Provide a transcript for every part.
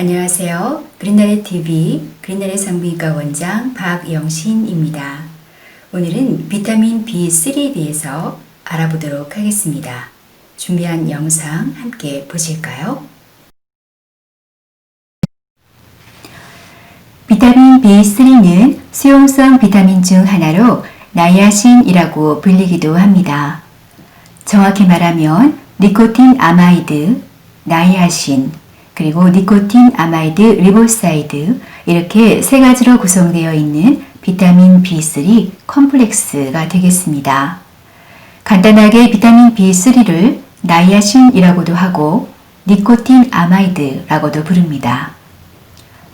안녕하세요. 그린나래 TV 그린나래 산부인과 원장 박영신입니다. 오늘은 비타민 B3에 대해서 알아보도록 하겠습니다. 준비한 영상 함께 보실까요? 비타민 B3는 수용성 비타민 중 하나로 나이아신이라고 불리기도 합니다. 정확히 말하면 니코틴 아마이드, 나이아신, 그리고 니코틴 아마이드 리보사이드 이렇게 세 가지로 구성되어 있는 비타민 B3 컴플렉스가 되겠습니다. 간단하게 비타민 B3를 나이아신이라고도 하고 니코틴 아마이드라고도 부릅니다.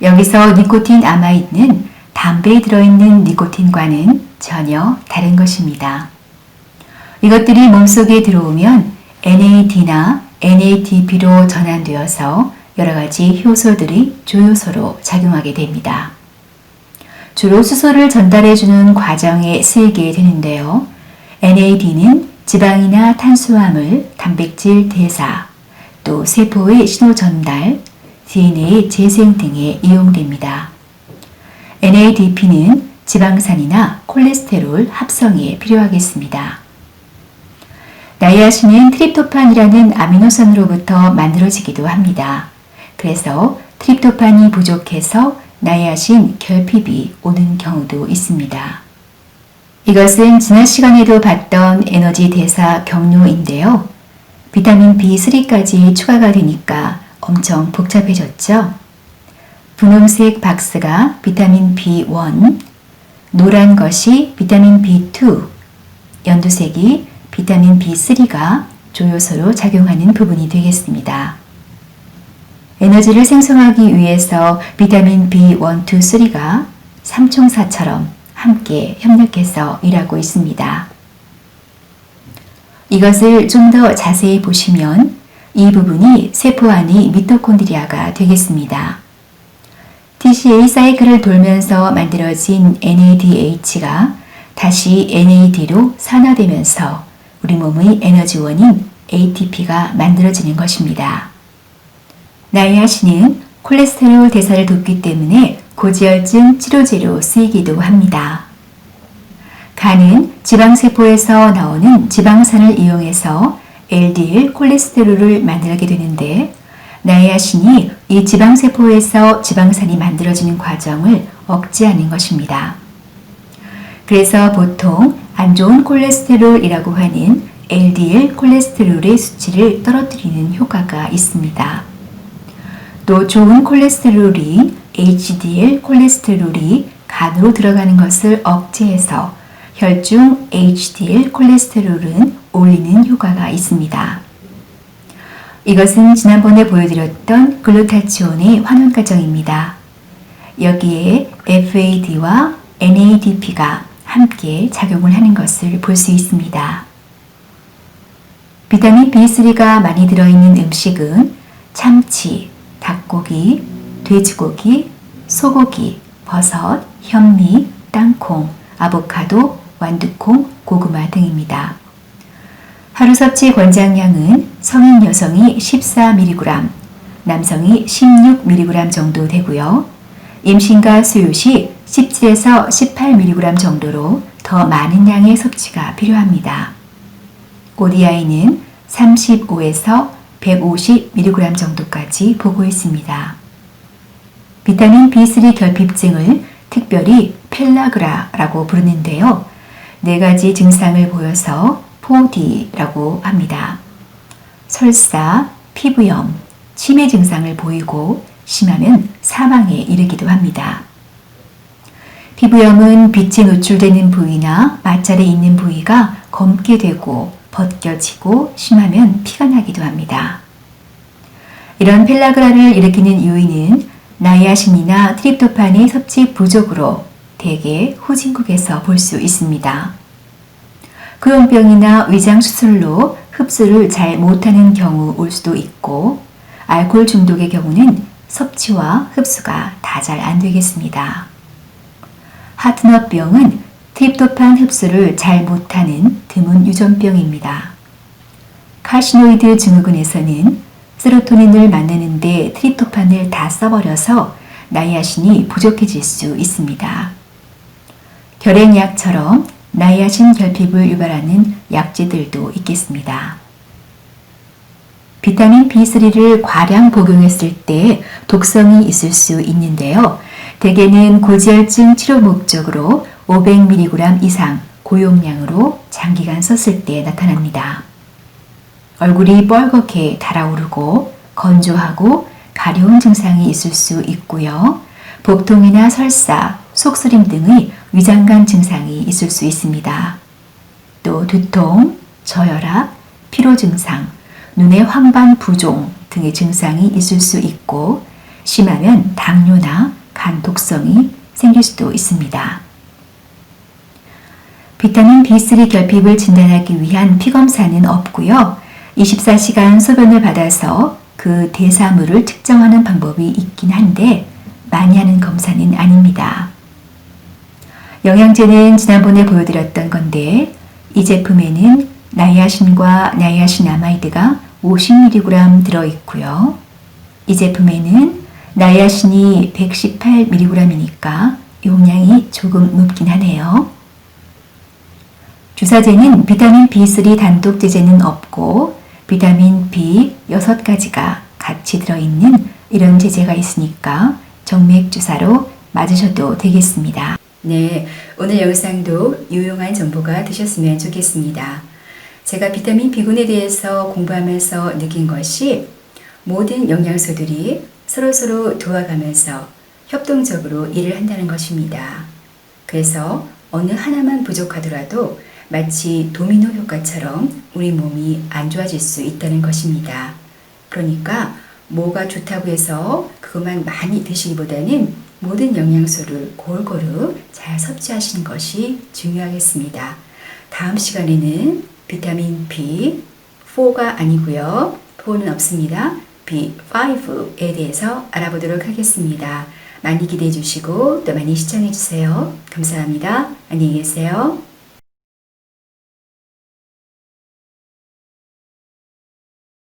여기서 니코틴 아마이드는 담배에 들어있는 니코틴과는 전혀 다른 것입니다. 이것들이 몸속에 들어오면 NAD나 NADP로 전환되어서 여러 가지 효소들이 조효소로 작용하게 됩니다. 주로 수소를 전달해주는 과정에 쓰이게 되는데요. NAD는 지방이나 탄수화물, 단백질 대사, 또 세포의 신호 전달, DNA 재생 등에 이용됩니다. NADP는 지방산이나 콜레스테롤 합성에 필요하겠습니다. 나이아신은 트립토판이라는 아미노산으로부터 만들어지기도 합니다. 그래서 트립토판이 부족해서 나이아신 결핍이 오는 경우도 있습니다. 이것은 지난 시간에도 봤던 에너지 대사 경로인데요. 비타민 B3까지 추가가 되니까 엄청 복잡해졌죠? 분홍색 박스가 비타민 B1, 노란 것이 비타민 B2, 연두색이 비타민 B3가 조효소로 작용하는 부분이 되겠습니다. 에너지를 생성하기 위해서 비타민 B1, 2, 3가 삼총사처럼 함께 협력해서 일하고 있습니다. 이것을 좀 더 자세히 보시면 이 부분이 세포 안의 미토콘드리아가 되겠습니다. TCA 사이클을 돌면서 만들어진 NADH가 다시 NAD로 산화되면서 우리 몸의 에너지원인 ATP가 만들어지는 것입니다. 나이아신은 콜레스테롤 대사를 돕기 때문에 고지혈증 치료제로 쓰이기도 합니다. 간은 지방세포에서 나오는 지방산을 이용해서 LDL 콜레스테롤을 만들게 되는데 나이아신이 이 지방세포에서 지방산이 만들어지는 과정을 억제하는 것입니다. 그래서 보통 안 좋은 콜레스테롤이라고 하는 LDL 콜레스테롤의 수치를 떨어뜨리는 효과가 있습니다. 또 좋은 콜레스테롤이 HDL 콜레스테롤이 간으로 들어가는 것을 억제해서 혈중 HDL 콜레스테롤은 올리는 효과가 있습니다. 이것은 지난번에 보여드렸던 글루타치온의 환원 과정입니다. 여기에 FAD와 NADP가 함께 작용을 하는 것을 볼 수 있습니다. 비타민 B3가 많이 들어있는 음식은 참치, 닭고기, 돼지고기, 소고기, 버섯, 현미, 땅콩, 아보카도, 완두콩, 고구마 등입니다. 하루 섭취 권장량은 성인 여성이 14mg, 남성이 16mg 정도 되고요. 임신과 수유 시 17에서 18mg 정도로 더 많은 양의 섭취가 필요합니다. ODI는 35에서 150mg 정도까지 보고 있습니다. 비타민 B3 결핍증을 특별히 펠라그라라고 부르는데요. 네 가지 증상을 보여서 4D라고 합니다. 설사, 피부염, 치매 증상을 보이고 심하면 사망에 이르기도 합니다. 피부염은 빛에 노출되는 부위나 마찰에 있는 부위가 검게 되고 벗겨지고 심하면 피가 나기도 합니다. 이런 펠라그라를 일으키는 요인은 나이아신이나 트립토판의 섭취 부족으로 대개 후진국에서 볼 수 있습니다. 근원병이나 위장 수술로 흡수를 잘 못하는 경우 올 수도 있고 알코올 중독의 경우는 섭취와 흡수가 다 잘 안 되겠습니다. 하트너병은 트립토판 흡수를 잘 못하는 유전병입니다. 카시노이드 증후군에서는 세로토닌을 만드는데 트립토판을 다 써버려서 나이아신이 부족해질 수 있습니다. 결핵약처럼 나이아신 결핍을 유발하는 약제들도 있겠습니다. 비타민 B3를 과량 복용했을 때 독성이 있을 수 있는데요. 대개는 고지혈증 치료 목적으로 500mg 이상 고용량으로 장기간 썼을 때 나타납니다. 얼굴이 뻘겋게 달아오르고 건조하고 가려운 증상이 있을 수 있고요. 복통이나 설사, 속쓰림 등의 위장관 증상이 있을 수 있습니다. 또 두통, 저혈압, 피로 증상, 눈의 황반 부종 등의 증상이 있을 수 있고 심하면 당뇨나 간 독성이 생길 수도 있습니다. 비타민 B3 결핍을 진단하기 위한 피검사는 없고요. 24시간 소변을 받아서 그 대사물을 측정하는 방법이 있긴 한데 많이 하는 검사는 아닙니다. 영양제는 지난번에 보여드렸던 건데 이 제품에는 나이아신과 나이아신아마이드가 50mg 들어있고요. 이 제품에는 나이아신이 118mg이니까 용량이 조금 높긴 하네요. 주사제는 비타민 B3 단독 제제는 없고 비타민 B 6가지가 같이 들어있는 이런 제제가 있으니까 정맥 주사로 맞으셔도 되겠습니다. 네, 오늘 영상도 유용한 정보가 되셨으면 좋겠습니다. 제가 비타민 B군에 대해서 공부하면서 느낀 것이 모든 영양소들이 서로서로 도와가면서 협동적으로 일을 한다는 것입니다. 그래서 어느 하나만 부족하더라도 마치 도미노 효과처럼 우리 몸이 안 좋아질 수 있다는 것입니다. 그러니까 뭐가 좋다고 해서 그것만 많이 드시기보다는 모든 영양소를 골고루 잘 섭취하시는 것이 중요하겠습니다. 다음 시간에는 비타민 B4가 아니고요. 4는 없습니다. B5에 대해서 알아보도록 하겠습니다. 많이 기대해 주시고 또 많이 시청해 주세요. 감사합니다. 안녕히 계세요.